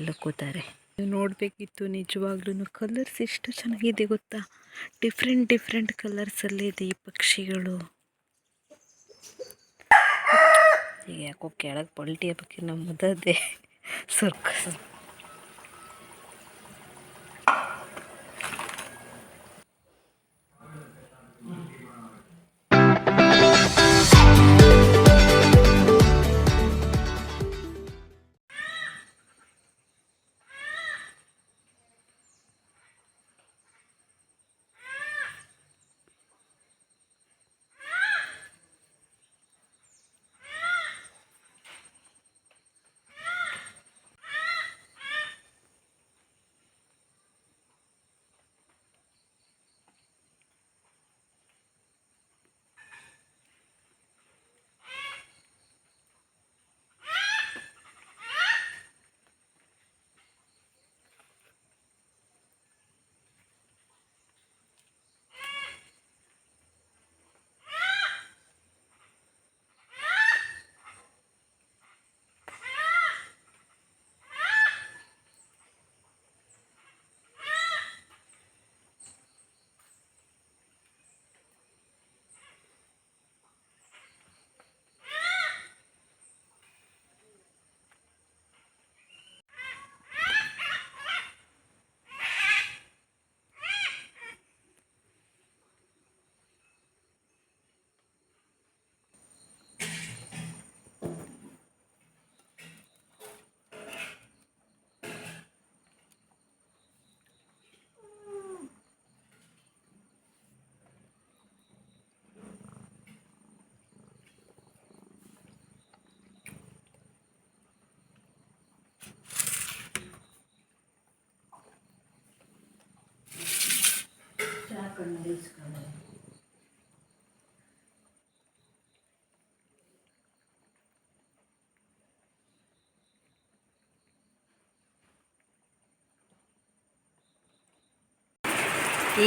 ಎಲ್ಲ ಕೂತಾರೆ ನೀವು ನೋಡಬೇಕಿತ್ತು ನಿಜವಾಗ್ಲೂ ಕಲರ್ಸ್ ಎಷ್ಟು ಚೆನ್ನಾಗಿದೆ ಗೊತ್ತಾ? ಡಿಫ್ರೆಂಟ್ ಡಿಫ್ರೆಂಟ್ ಕಲರ್ಸಲ್ಲಿದೆ ಈ ಪಕ್ಷಿಗಳು. ಈಗ ಯಾಕೋ ಕೆಳಗೆ ಪಲ್ಟಿ ಹಬ್ಬಕ್ಕೆ ನಮ್ಮ ಸರ್ಕಸ್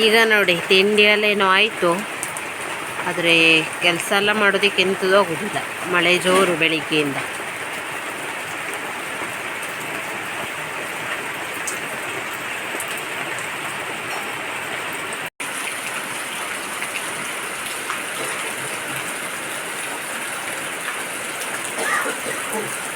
ಈಗ ನೋಡಿ ತಿಂಡಿಯಲ್ಲೇನೋ ಆಯಿತು. ಆದರೆ ಕೆಲಸ ಎಲ್ಲ ಮಾಡೋದಕ್ಕೆ ಎಂಥದ್ದು ಆಗೋದಿಲ್ಲ. ಮಳೆ ಜೋರು ಬೆಳಿಗ್ಗೆಯಿಂದ. খুব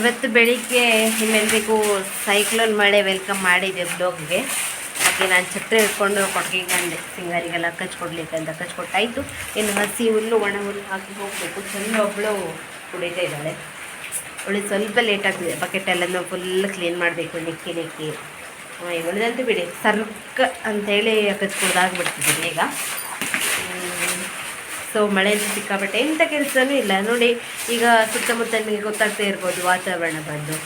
ಇವತ್ತು ಬೆಳಿಗ್ಗೆ ನಿಮ್ಮೆಲ್ರಿಗೂ ಸೈಕ್ಲೋನ್ ಮಳೆ ವೆಲ್ಕಮ್ ಮಾಡಿದೆ ಬ್ಲೋಗ್ಗೆ ಅದಕ್ಕೆ ನಾನು ಛತ್ರಿ ಹಿಡ್ಕೊಂಡು ಕೊಟ್ಟಿಗೆ ಬಂದೆ ಸಿಂಗಾರಿಗೆಲ್ಲ ಕಚ್ಕೊಡ್ಲಿಕ್ಕೆ ಅಂತ ಕಚ್ಕೊಟ್ಟಾಯಿತು ಇನ್ನು ಹಸಿ ಹುಲ್ಲು, ಒಣ ಹುಲ್ಲು ಹಾಕಿ ಹೋಗಬೇಕು. ಚೆಂದ ಒಬ್ಬಳು ಕುಡಿತಾ ಇದ್ದಾಳೆ. ಅವಳು ಸ್ವಲ್ಪ ಲೇಟ್ ಆಗ್ತಿದೆ. ಬಕೆಟ್ ಎಲ್ಲನೂ ಫುಲ್ ಕ್ಲೀನ್ ಮಾಡಬೇಕು, ನೆಕ್ಕಿ ನೆಕ್ಕಿ. ಇವಳದಂತೂ ಬಿಡಿ. ಸರ್ಕ ಅಂತೇಳಿ ಕಚ್ಕೊಡ್ದಾಗ್ಬಿಡ್ತಿದ್ದೀನಿ ಬೇಗ ಸೊ ಮಳೆಯಲ್ಲಿ ಸಿಕ್ಕಾಪಟ್ಟೆ ಎಂಥ ಕೆಲಸನೂ ಇಲ್ಲ. ನೋಡಿ, ಈಗ ಸುತ್ತಮುತ್ತ ನಿಮಗೆ ಗೊತ್ತಾಗ್ತಾ ಇರ್ಬೋದು ವಾತಾವರಣ ಬಂದು.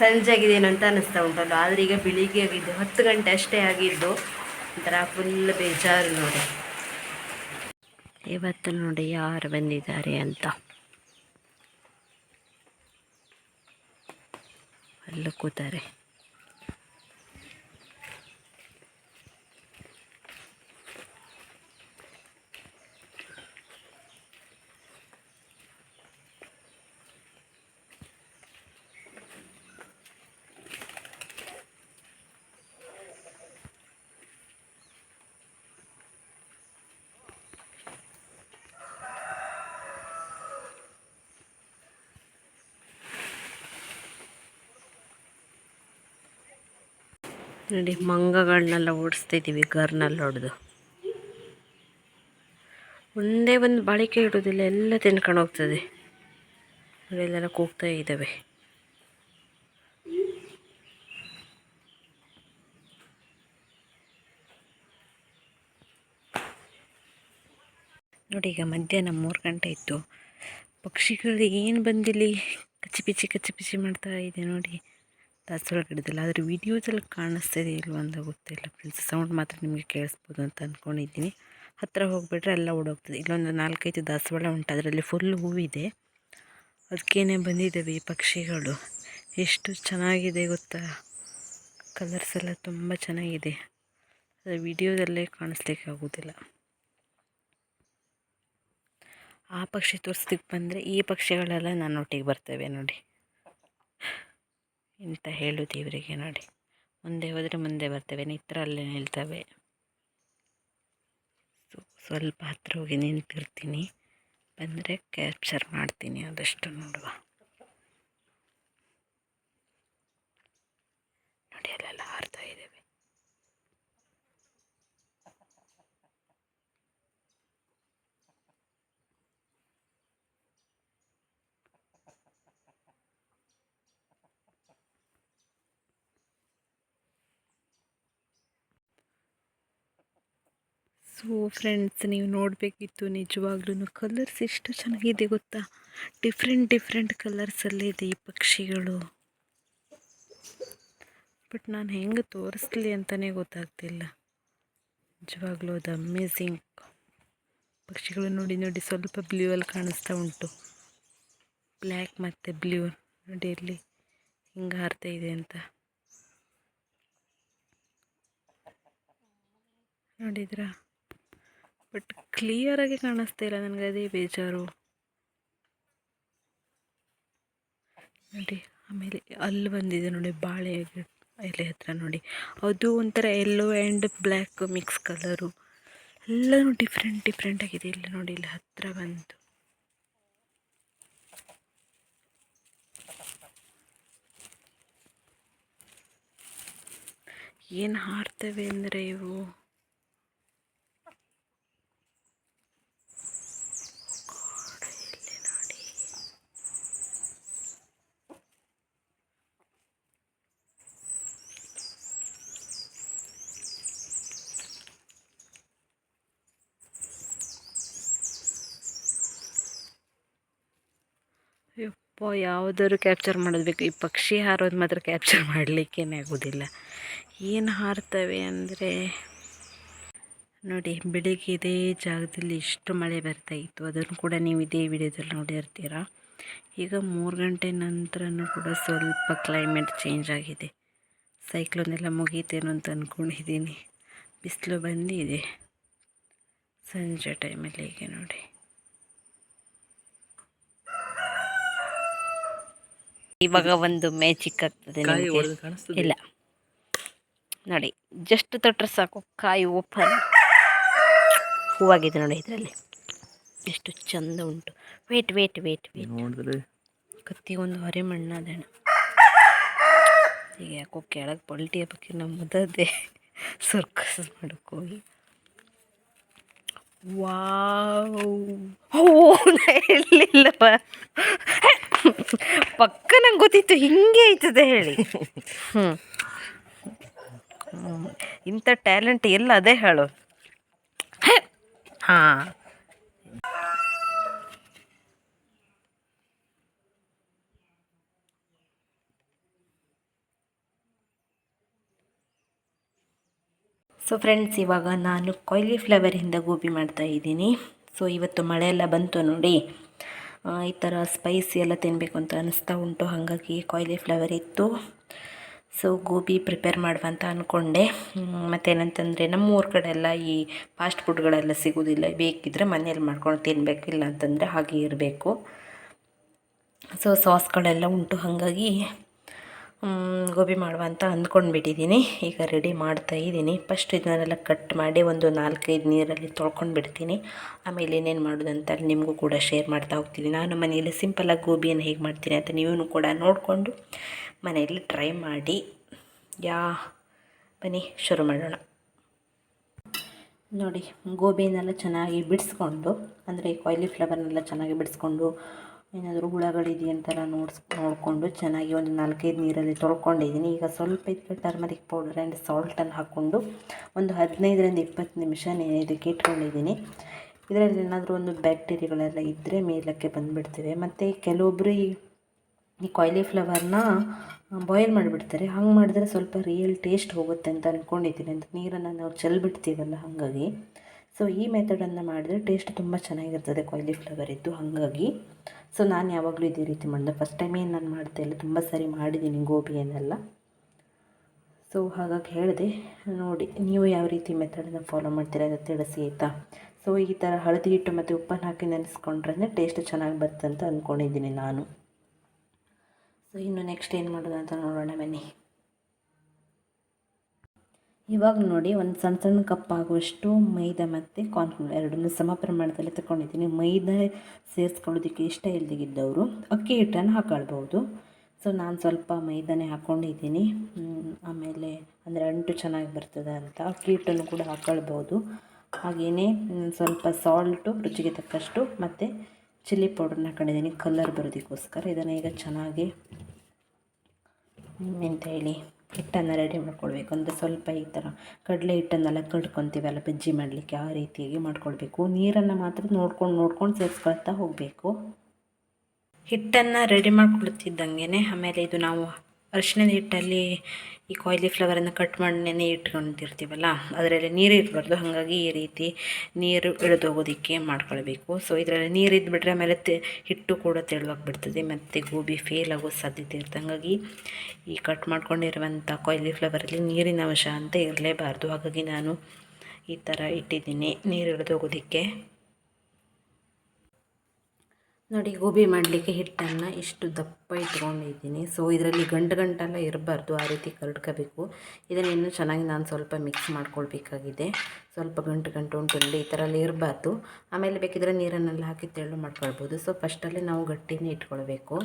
ಸಂಜೆ ಆಗಿದೆ ಅಂತ ಅನ್ನಿಸ್ತಾ ಉಂಟಲ್ಲ ಆದರೆ ಈಗ ಬೆಳಿಗ್ಗೆ ಆಗಿದ್ದು ಹತ್ತು ಗಂಟೆ ಅಷ್ಟೇ ಆಗಿದ್ದು, ಒಂಥರ ಫುಲ್ ಬೇಜಾರು ನೋಡಿ. ಇವತ್ತು ನೋಡಿ ಯಾರು ಬಂದಿದ್ದಾರೆ ಅಂತ. ಅಲ್ಲೂ ಕೂತಾರೆ. ನೋಡಿ, ಮಂಗಗಳನ್ನೆಲ್ಲ ಓಡಿಸ್ತಾ ಇದ್ದೀವಿ ಗರ್ನಲ್ಲಿ ಹೊಡೆದು. ಒಂದೇ ಒಂದು ಬಾಳಿಕೆ ಇಡೋದಿಲ್ಲ ಎಲ್ಲ ತಿನ್ಕೊಂಡು ಹೋಗ್ತದೆ. ನೋಡಿ ಕೂಗ್ತಾ ಇದ್ದಾವೆ. ನೋಡಿ, ಈಗ ಮಧ್ಯಾಹ್ನ ಮೂರು ಗಂಟೆ ಇತ್ತು ಪಕ್ಷಿಗಳು ಏನು ಬಂದಿಲ್ಲಿ? ಕಚ್ಚಿ ಪಿಚ್ಚಿ ಕಚ್ಚಿ ಪಿಚ್ಚಿ ಮಾಡ್ತಾ ಇದೆ ನೋಡಿ. ದಾಸವಾಳ ಗಿಡದಲ್ಲಿ ಆದರೆ ವೀಡಿಯೋದಲ್ಲಿ ಕಾಣಿಸ್ತಿದೆ ಇಲ್ವ ಅಂತ ಗೊತ್ತಿಲ್ಲ ಫ್ರೆಂಡ್ಸ್ ಸೌಂಡ್ ಮಾತ್ರ ನಿಮಗೆ ಕೇಳಿಸ್ಬೋದು ಅಂತ ಅಂದ್ಕೊಂಡಿದ್ದೀನಿ ಹತ್ತಿರ ಹೋಗಿಬಿಟ್ರೆ ಎಲ್ಲ ಓಡೋಗ್ತದೆ. ಇಲ್ಲೊಂದು ನಾಲ್ಕೈದು ದಾಸವಾಳ ಉಂಟು. ಅದರಲ್ಲಿ ಫುಲ್ ಹೂವಿದೆ. ಅದಕ್ಕೇನೆ ಬಂದಿದ್ದಾವೆ ಈ ಪಕ್ಷಿಗಳು. ಎಷ್ಟು ಚೆನ್ನಾಗಿದೆ ಗೊತ್ತಾ? ಕಲರ್ಸ್ ಎಲ್ಲ ತುಂಬ ಚೆನ್ನಾಗಿದೆ. ಅದು ವಿಡಿಯೋದಲ್ಲೇ ಕಾಣಿಸ್ಲಿಕ್ಕೆ ಆಗೋದಿಲ್ಲ. ಆ ಪಕ್ಷಿ ತೋರಿಸ್ಲಿಕ್ಕೆ ಬಂದರೆ ಈ ಪಕ್ಷಿಗಳೆಲ್ಲ ನನ್ನೊಟ್ಟಿಗೆ ಬರ್ತವೆ ನೋಡಿ. ಎಂತ ಹೇಳುದು ಇವರಿಗೆ ನೋಡಿ. ಮುಂದೆ ಹೋದರೆ ಮುಂದೆ ಬರ್ತವೆ, ನಿತ್ರ ಅಲ್ಲೇ ನಿಲ್ತವೆ. ಸ್ವಲ್ಪ ಹತ್ರ ಹೋಗಿ ನಿಂತಿರ್ತೀನಿ. ಬಂದರೆ ಕ್ಯಾಪ್ಚರ್ ಮಾಡ್ತೀನಿ ಆದಷ್ಟು ನೋಡುವ. ನೋಡಿ ಅಲ್ಲೆಲ್ಲ ಹಾರ್ತಾ ಇದ್ದೇವೆ ಸೊ ಫ್ರೆಂಡ್ಸ್ ನೀವು ನೋಡಬೇಕಿತ್ತು ನಿಜವಾಗ್ಲೂ ಕಲರ್ಸ್ ಎಷ್ಟು ಚೆನ್ನಾಗಿದೆ ಗೊತ್ತಾ? ಡಿಫ್ರೆಂಟ್ ಡಿಫ್ರೆಂಟ್ ಕಲರ್ಸಲ್ಲೇ ಇದೆ ಈ ಪಕ್ಷಿಗಳು. ಬಟ್ ನಾನು ಹೆಂಗೆ ತೋರಿಸ್ಲಿ ಅಂತಲೇ ಗೊತ್ತಾಗ್ತಿಲ್ಲ. ನಿಜವಾಗ್ಲೂ ಅದು ಅಮೇಝಿಂಗ್ ಪಕ್ಷಿಗಳು ನೋಡಿ ನೋಡಿ ಸ್ವಲ್ಪ ಬ್ಲೂ ಅಲ್ಲಿ ಕಾಣಿಸ್ತಾ ಉಂಟು. ಬ್ಲ್ಯಾಕ್ ಮತ್ತು ಬ್ಲೂ ನೋಡಿ ಇಲ್ಲಿ ಹಿಂಗೆ ಹಾರ್ತಾ ಇದೆ ಅಂತ. ನೋಡಿದ್ರಾ? ಬಟ್ ಕ್ಲಿಯರಾಗಿ ಕಾಣಿಸ್ತಾ ಇಲ್ಲ ನನಗೆ ಅದೇ ಬೇಜಾರು. ನೋಡಿ, ಆಮೇಲೆ ಅಲ್ಲಿ ಬಂದಿದೆ ನೋಡಿ ಬಾಳೆ ಎಲೆ ಹತ್ರ ನೋಡಿ. ಅದು ಒಂಥರ yellow and black mix colour ಎಲ್ಲನೂ ಡಿಫ್ರೆಂಟ್ ಡಿಫ್ರೆಂಟ್ ಆಗಿದೆ. ಇಲ್ಲಿ ನೋಡಿ, ಇಲ್ಲಿ ಹತ್ತಿರ ಬಂತು ಏನು ಹಾರ್ತವೆ ಅಂದರೆ ಇವು? ಯಪ್ಪ ಯಾವುದಾದ್ರು ಕ್ಯಾಪ್ಚರ್ ಮಾಡೋದು ಈ ಪಕ್ಷಿ ಹಾರೋದು ಮಾತ್ರ ಕ್ಯಾಪ್ಚರ್ ಮಾಡಲಿಕ್ಕೇ ಆಗೋದಿಲ್ಲ. ಏನು ಹಾರ್ತವೆ ಅಂದರೆ, ನೋಡಿ, ಬೆಳಿಗ್ಗೆ ಇದೇ ಜಾಗದಲ್ಲಿ ಇಷ್ಟು ಮಳೆ ಬರ್ತಾ ಇತ್ತು. ಅದನ್ನು ಕೂಡ ನೀವು ಇದೇ ವಿಡಿಯೋದಲ್ಲಿ ನೋಡಿರ್ತೀರ. ಈಗ ಮೂರು ಗಂಟೆ ನಂತರನೂ ಕೂಡ ಸ್ವಲ್ಪ ಕ್ಲೈಮೇಟ್ ಚೇಂಜ್ ಆಗಿದೆ. ಸೈಕ್ಲೋನ್ ಎಲ್ಲ ಮುಗೀತೇನೋ ಅಂತ ಅಂದ್ಕೊಂಡಿದ್ದೀನಿ ಬಿಸಿಲು ಬಂದಿದೆ. ಸಂಜೆ ಟೈಮಲ್ಲಿ ಈಗ ನೋಡಿ. ಇವಾಗ ಒಂದು ಮ್ಯಾಜಿಕ್ ಆಗ್ತದೆ. ಇಲ್ಲ. ನೋಡಿ ಜಸ್ಟ್ ತೊಟ್ಟರೆ ಸಾಕು. ಕಾಯಿ ಓಪನ್ ಹೂವಾಗಿದೆ ನೋಡಿ ಇದರಲ್ಲಿ. ಎಷ್ಟು ಚಂದ ಉಂಟು. ವೇಟ್ ವೇಟ್ ವೇಟ್ ವೇಟ್ ಒಂದು ಕತ್ತಿಗೊಂದು ಹೊರೆ ಮಣ್ಣಾದಣ ಈಗ ಯಾಕೋ ಕೆಳಗೆ ಪಲ್ಟಿ ಹಬ್ಬಕ್ಕೆ ನಮ್ಮದೇ ಸರ್ಕಸ್ ಹೋಗಿ. ವಾವ್ ಓ ನಾ ಪಕ್ಕ ನಂಗೆ ಗೊತ್ತಿತ್ತು, ಹಿಂಗೆ ಆಯ್ತದೆ ಹೇಳಿ. ಹ್ಞೂ. ಇಂಥ ಟ್ಯಾಲೆಂಟ್ ಎಲ್ಲ ಅದೇ ಹೇಳು. ಹಾಂ. ಸೊ ಫ್ರೆಂಡ್ಸ್ ಇವಾಗ ನಾನು ಕೊಯ್ಲಿ ಫ್ಲೇವರಿಂದ ಗೋಬಿ ಮಾಡ್ತಾ ಇದ್ದೀನಿ. ಸೊ ಇವತ್ತು ಮಳೆ ಎಲ್ಲ ಬಂತು ನೋಡಿ. ಈ ಥರ ಸ್ಪೈಸಿ ಎಲ್ಲ ತಿನ್ನಬೇಕು ಅಂತ ಅನಿಸ್ತಾ ಉಂಟು. ಹಾಗಾಗಿ ಕೊಯ್ಲಿ ಫ್ಲವರ್ ಇತ್ತು. ಸೊ ಗೋಬಿ ಪ್ರಿಪೇರ್ ಮಾಡುವ ಅಂತ ಅಂದ್ಕೊಂಡೆ ಮತ್ತೇನಂತಂದರೆ ನಮ್ಮ ಊರ ಕಡೆ ಎಲ್ಲ ಈ ಫಾಸ್ಟ್ ಫುಡ್ಗಳೆಲ್ಲ ಸಿಗೋದಿಲ್ಲ. ಬೇಕಿದ್ದರೆ ಮನೇಲಿ ಮಾಡ್ಕೊಂಡು ತಿನ್ನಬೇಕು ಇಲ್ಲ ಅಂತಂದರೆ ಹಾಗೆ ಇರಬೇಕು. ಸೊ ಸಾಸ್ಗಳೆಲ್ಲ ಉಂಟು. ಹಾಗಾಗಿ ಗೋಬಿ ಮಾಡುವ ಅಂತ ಅಂದ್ಕೊಂಡ್ಬಿಟ್ಟಿದ್ದೀನಿ. ಈಗ ರೆಡಿ ಮಾಡ್ತಾ ಇದ್ದೀನಿ. ಫಸ್ಟ್ ಇದನ್ನೆಲ್ಲ ಕಟ್ ಮಾಡಿ ಒಂದು ನಾಲ್ಕೈದು ನೀರಲ್ಲಿ ತೊಳ್ಕೊಂಡು ಬಿಡ್ತೀನಿ ಆಮೇಲೆ ಏನೇನು ಮಾಡೋದಂತ ನಿಮಗೂ ಕೂಡ ಶೇರ್ ಮಾಡ್ತಾ ಹೋಗ್ತೀನಿ. ನಾನು ಮನೆಯಲ್ಲಿ ಸಿಂಪಲಾಗಿ ಗೋಬಿಯನ್ನು ಹೇಗೆ ಮಾಡ್ತೀನಿ ಅಂತ ನೀವು ಕೂಡ ನೋಡಿಕೊಂಡು ಮನೆಯಲ್ಲಿ ಟ್ರೈ ಮಾಡಿ. ಯಾ, ಬನ್ನಿ, ಶುರು ಮಾಡೋಣ. ನೋಡಿ ಗೋಬಿನೆಲ್ಲ ಚೆನ್ನಾಗಿ ಬಿಡಿಸ್ಕೊಂಡು, ಅಂದರೆ ಕಾಯ್ಲಿ ಫ್ಲವರ್ನೆಲ್ಲ ಚೆನ್ನಾಗಿ ಬಿಡಿಸ್ಕೊಂಡು ಏನಾದರೂ ಹುಳಗಳಿದೆಯಂತೆಲ್ಲ ನೋಡ್ಸ್, ನೋಡಿಕೊಂಡು ಚೆನ್ನಾಗಿ ಒಂದು ನಾಲ್ಕೈದು ನೀರಲ್ಲಿ ತೊಳ್ಕೊಂಡಿದ್ದೀನಿ. ಈಗ ಸ್ವಲ್ಪ ಇದಕ್ಕೆ ಟರ್ಮರಿಕ್ ಪೌಡರ್ ಆ್ಯಂಡ್ ಸಾಲ್ಟನ್ನು ಹಾಕ್ಕೊಂಡು ಒಂದು ಹದಿನೈದರಿಂದ ಇಪ್ಪತ್ತು ನಿಮಿಷ ಇದಕ್ಕೆ ಇಟ್ಕೊಂಡಿದ್ದೀನಿ. ಇದರಲ್ಲಿ ಏನಾದರೂ ಒಂದು ಬ್ಯಾಕ್ಟೀರಿಯಾಗಳೆಲ್ಲ ಇದ್ದರೆ ಮೇಲಕ್ಕೆ ಬಂದುಬಿಡ್ತವೆ. ಮತ್ತು ಕೆಲವೊಬ್ಬರು ಈ ಈ ಕಾಲಿಫ್ಲವರ್ನ ಬಾಯ್ಲ್ ಮಾಡಿಬಿಡ್ತಾರೆ. ಹಂಗೆ ಮಾಡಿದ್ರೆ ಸ್ವಲ್ಪ ರಿಯಲ್ ಟೇಸ್ಟ್ ಹೋಗುತ್ತೆ ಅಂತ ಅಂದ್ಕೊಂಡಿದ್ದೀನಿ ಅಂತ ನೀರನ್ನು ನಾವು ಚೆಲ್ಬಿಡ್ತೀವಲ್ಲ ಹಾಗಾಗಿ. ಸೊ ಈ ಮೆಥಡನ್ನು ಮಾಡಿದ್ರೆ ಟೇಸ್ಟ್ ತುಂಬ ಚೆನ್ನಾಗಿರ್ತದೆ ಕಾಲಿಫ್ಲವರ್ ಇದ್ದು, ಹಾಗಾಗಿ. ಸೊ ನಾನು ಯಾವಾಗಲೂ ಇದೇ ರೀತಿ ಮಾಡಿದೆ. ಫಸ್ಟ್ ಟೈಮ್ ಏನು ನಾನು ಮಾಡ್ತಾ ಇಲ್ಲ ತುಂಬ ಸರಿ ಮಾಡಿದ್ದೀನಿ ಗೋಬಿಯನ್ನೆಲ್ಲ ಸೊ ಹಾಗಾಗಿ ಹೇಳಿದೆ, ನೋಡಿ, ನೀವು ಯಾವ ರೀತಿ ಮೆಥಡನ್ನು ಫಾಲೋ ಮಾಡ್ತೀರಾ ಅಂತ ತಿಳಿಸಿ, ಆಯಿತಾ? ಸೊ ಈ ಥರ ಹಳದಿ ಹಿಟ್ಟು ಮತ್ತು ಉಪ್ಪನ್ನು ಹಾಕಿ ನೆನೆಸ್ಕೊಂಡ್ರೆ ಟೇಸ್ಟ್ ಚೆನ್ನಾಗಿ ಬರುತ್ತೆ ಅಂದ್ಕೊಂಡಿದ್ದೀನಿ ನಾನು. ಸೊ ಇನ್ನು ನೆಕ್ಸ್ಟ್ ಏನು ಮಾಡೋದು ಅಂತ ನೋಡೋಣ ಬನ್ನಿ. ಇವಾಗ ನೋಡಿ ಒಂದು ಸಣ್ಣ ಸಣ್ಣ ಕಪ್ ಆಗುವಷ್ಟು ಮೈದಾ ಮತ್ತು ಕಾರ್ನ್ಫ್ಲೋರ್ ಎರಡನ್ನೂ ಸಮ ಪ್ರಮಾಣದಲ್ಲಿ ತಗೊಂಡಿದ್ದೀನಿ ಮೈದಾ ಸೇರಿಸ್ಕೊಳ್ಳೋದಕ್ಕೆ ಇಷ್ಟ ಇಲ್ದಿದ್ದವರು ಅಕ್ಕಿ ಹಿಟ್ಟನ್ನು ಹಾಕೊಳ್ಬೋದು ಸೊ ನಾನು ಸ್ವಲ್ಪ ಮೈದಾನೇ ಹಾಕ್ಕೊಂಡಿದ್ದೀನಿ ಆಮೇಲೆ ಅಂದರೆ ಅಂಟು ಚೆನ್ನಾಗಿ ಬರ್ತದೆ ಅಂತ ಅಕ್ಕಿ ಹಿಟ್ಟನ್ನು ಕೂಡ ಹಾಕ್ಕೊಳ್ಬೋದು ಹಾಗೆಯೇ ಸ್ವಲ್ಪ ಸಾಲ್ಟು ರುಚಿಗೆ ತಕ್ಕಷ್ಟು ಮತ್ತು ಚಿಲ್ಲಿ ಪೌಡ್ರನ್ನ ಹಾಕೊಂಡಿದ್ದೀನಿ. ಕಲರ್ ಬರೋದಕ್ಕೋಸ್ಕರ. ಇದನ್ನು ಈಗ ಚೆನ್ನಾಗಿ ಎಂತ ಹೇಳಿ. ಹಿಟ್ಟನ್ನು ರೆಡಿ ಮಾಡ್ಕೊಳ್ಬೇಕು. ಅಂದರೆ ಸ್ವಲ್ಪ ಈ ಥರ ಕಡಲೆ ಹಿಟ್ಟನ್ನೆಲ್ಲ ಕಡ್ಕೊತೀವಲ್ಲ, ಬಜ್ಜಿ ಮಾಡಲಿಕ್ಕೆ ಆ ರೀತಿಯಾಗಿ ಮಾಡ್ಕೊಳ್ಬೇಕು. ನೀರನ್ನು ಮಾತ್ರ ನೋಡ್ಕೊಂಡು ನೋಡ್ಕೊಂಡು ಸೇರಿಸ್ಕೊಳ್ತಾ ಹೋಗಬೇಕು. ಹಿಟ್ಟನ್ನು ರೆಡಿ ಮಾಡ್ಕೊಳ್ತಿದ್ದಂಗೆ ಆಮೇಲೆ ಇದು ನಾವು ಅರಿಶಿಣದ ಹಿಟ್ಟಲ್ಲಿ ಈ ಕಾಲಿಫ್ಲವರನ್ನು ಕಟ್ ಮಾಡಿ ನೆನೆ ಇಟ್ಕೊಂಡಿರ್ತೀವಲ್ಲ, ಅದರಲ್ಲಿ ನೀರು ಇರಬಾರ್ದು. ಹಾಗಾಗಿ ಈ ರೀತಿ ನೀರು ಇಳಿದು ಹೋಗೋದಕ್ಕೆ ಮಾಡ್ಕೊಳ್ಬೇಕು. ಸೊ ಇದರಲ್ಲಿ ನೀರು ಇದ್ಬಿಟ್ರೆ ಆಮೇಲೆ ಹಿಟ್ಟು ಕೂಡ ತೆಳುವಾಗ್ಬಿಡ್ತದೆ, ಮತ್ತು ಗೋಬಿ ಫೇಲ್ ಆಗೋ ಸಾಧ್ಯತೆ ಇರುತ್ತೆ. ಹಾಗಾಗಿ ಈ ಕಟ್ ಮಾಡ್ಕೊಂಡಿರುವಂಥ ಕಾಲಿಫ್ಲವರಲ್ಲಿ ನೀರಿನ ಅಂಶ ಅಂತ ಇರಲೇಬಾರ್ದು. ಹಾಗಾಗಿ ನಾನು ಈ ಥರ ಇಟ್ಟಿದ್ದೀನಿ, ನೀರು ಇಳಿದು ಹೋಗೋದಕ್ಕೆ ನೋಡಿ, ಗೋಬಿ ಮಾಡಲಿಕ್ಕೆ ಹಿಟ್ಟನ್ನು ಇಷ್ಟು ದಪ್ಪ ಇಟ್ಕೊಂಡಿದ್ದೀನಿ. ಸೊ ಇದರಲ್ಲಿ ಗಂಟು ಗಂಟೆಲ್ಲ ಇರಬಾರ್ದು, ಆ ರೀತಿ ಕರಡ್ಕೋಬೇಕು. ಇದನ್ನು ಇನ್ನೂ ಚೆನ್ನಾಗಿ ನಾನು ಸ್ವಲ್ಪ ಮಿಕ್ಸ್ ಮಾಡ್ಕೊಳ್ಬೇಕಾಗಿದೆ. ಸ್ವಲ್ಪ ಗಂಟು ಗಂಟು ಉಂಟು ಈ ಥರ ಎಲ್ಲ ಇರಬಾರ್ದು. ಆಮೇಲೆ ಬೇಕಿದ್ರೆ ನೀರನ್ನೆಲ್ಲ ಹಾಕಿ ತೆಳ್ಳು ಮಾಡ್ಕೊಳ್ಬೋದು. ಸೊ ಫಸ್ಟಲ್ಲಿ ನಾವು ಗಟ್ಟಿನೇ ಇಟ್ಕೊಳ್ಬೇಕು.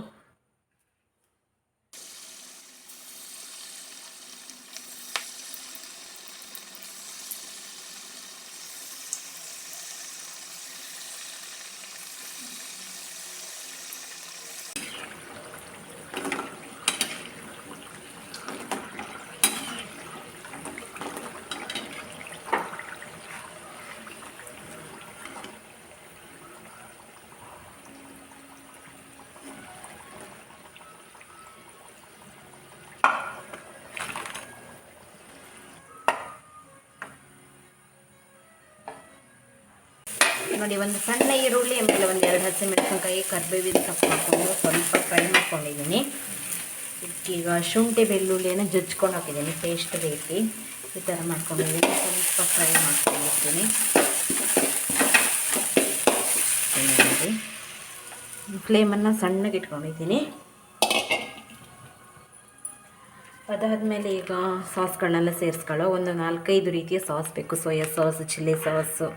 ನೋಡಿ, ಒಂದು ಸಣ್ಣ ಈರುಳ್ಳಿ, ಆಮೇಲೆ ಒಂದು ಎರಡು ಹಸಿಮೆಣಸಿನ್ಕಾಯಿ, ಕರಿಬೇವಿನ ಸೊಪ್ಪು ಹಾಕ್ಕೊಂಡು ಸ್ವಲ್ಪ ಫ್ರೈ ಮಾಡ್ಕೊಂಡಿದ್ದೀನಿ. ಈಗ ಶುಂಠಿ ಬೆಳ್ಳುಳ್ಳಿಯನ್ನು ಜಜ್ಕೊಂಡು ಹಾಕಿದ್ದೀನಿ ಪೇಸ್ಟ್ ರೀತಿ ಈ ಥರ ಮಾಡ್ಕೊಂಡಿದ್ದೀನಿ, ಸ್ವಲ್ಪ ಫ್ರೈ ಮಾಡ್ಕೊಂಡಿರ್ತೀನಿ. ಫ್ಲೇಮನ್ನು ಸಣ್ಣಗೆ ಇಟ್ಕೊಂಡಿದ್ದೀನಿ. ಅದಾದಮೇಲೆ ಈಗ ಸಾಸ್ಗಳನ್ನೆಲ್ಲ ಸೇರಿಸ್ಕೊಳ್ಳೋ ಒಂದು ನಾಲ್ಕೈದು ರೀತಿಯ ಸಾಸ್ ಬೇಕು, ಸೋಯಾ ಸಾಸ್, ಚಿಲ್ಲಿ ಸಾಸು.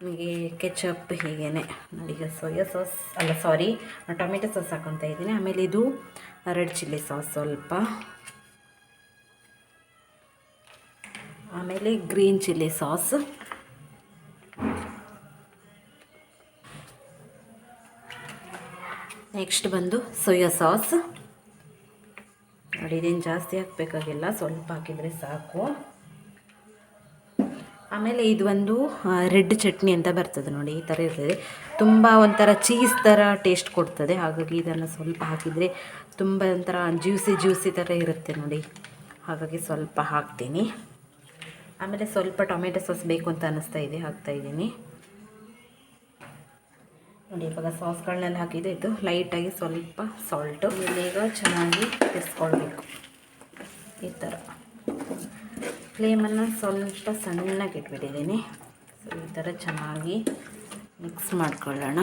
ನಿಮಗೆ ಕೆಚಪ್ ಹೀಗೇ ನನಗೆ ಸೋಯಾ ಸಾಸ್, ಅಲ್ಲ ಸಾರಿ ಟೊಮೆಟೊ ಸಾಸ್ ಹಾಕೊತಾ ಇದ್ದೀನಿ. ಆಮೇಲೆ ಇದು ರೆಡ್ ಚಿಲ್ಲಿ ಸಾಸ್ ಸ್ವಲ್ಪ. ಆಮೇಲೆ ಗ್ರೀನ್ ಚಿಲ್ಲಿ ಸಾಸ್. ನೆಕ್ಸ್ಟ್ ಬಂದು ಸೋಯಾ ಸಾಸ್. ನೋಡಿ, ಇದೇನು ಜಾಸ್ತಿ ಹಾಕಬೇಕಾಗಿಲ್ಲ, ಸ್ವಲ್ಪ ಹಾಕಿದರೆ ಸಾಕು. ಆಮೇಲೆ ಇದು ಒಂದು ರೆಡ್ ಚಟ್ನಿ ಅಂತ ಬರ್ತದೆ ನೋಡಿ, ಈ ಥರ ಇರ್ತದೆ. ತುಂಬ ಒಂಥರ ಚೀಸ್ ಥರ ಟೇಸ್ಟ್ ಕೊಡ್ತದೆ. ಹಾಗಾಗಿ ಇದನ್ನು ಸ್ವಲ್ಪ ಹಾಕಿದರೆ ತುಂಬ ಒಂಥರ ಜ್ಯೂಸಿ ಜ್ಯೂಸಿ ಥರ ಇರುತ್ತೆ ನೋಡಿ. ಹಾಗಾಗಿ ಸ್ವಲ್ಪ ಹಾಕ್ತೀನಿ. ಆಮೇಲೆ ಸ್ವಲ್ಪ ಟೊಮೆಟೊ ಸಾಸ್ ಬೇಕು ಅಂತ ಅನ್ನಿಸ್ತಾ ಇದೆ, ಹಾಕ್ತಾ ಇದ್ದೀನಿ. ನೋಡಿ, ಇವಾಗ ಸಾಸ್ಗಳನ್ನೆಲ್ಲ ಹಾಕಿದೆ ಇದು ಲೈಟಾಗಿ ಸ್ವಲ್ಪ ಸಾಲ್ಟು ಈಗ ಚೆನ್ನಾಗಿ ತಿರ್ಸ್ಕೊಳ್ಬೇಕು ಈ ಥರ ಫ್ಲೇಮನ್ನು ಸ್ವಲ್ಪ ಸಣ್ಣಗೆ ಇಟ್ಬಿಟ್ಟಿದ್ದೀನಿ ಸೊ ಈ ಥರ ಚೆನ್ನಾಗಿ ಮಿಕ್ಸ್ ಮಾಡ್ಕೊಳ್ಳೋಣ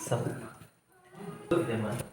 Sub.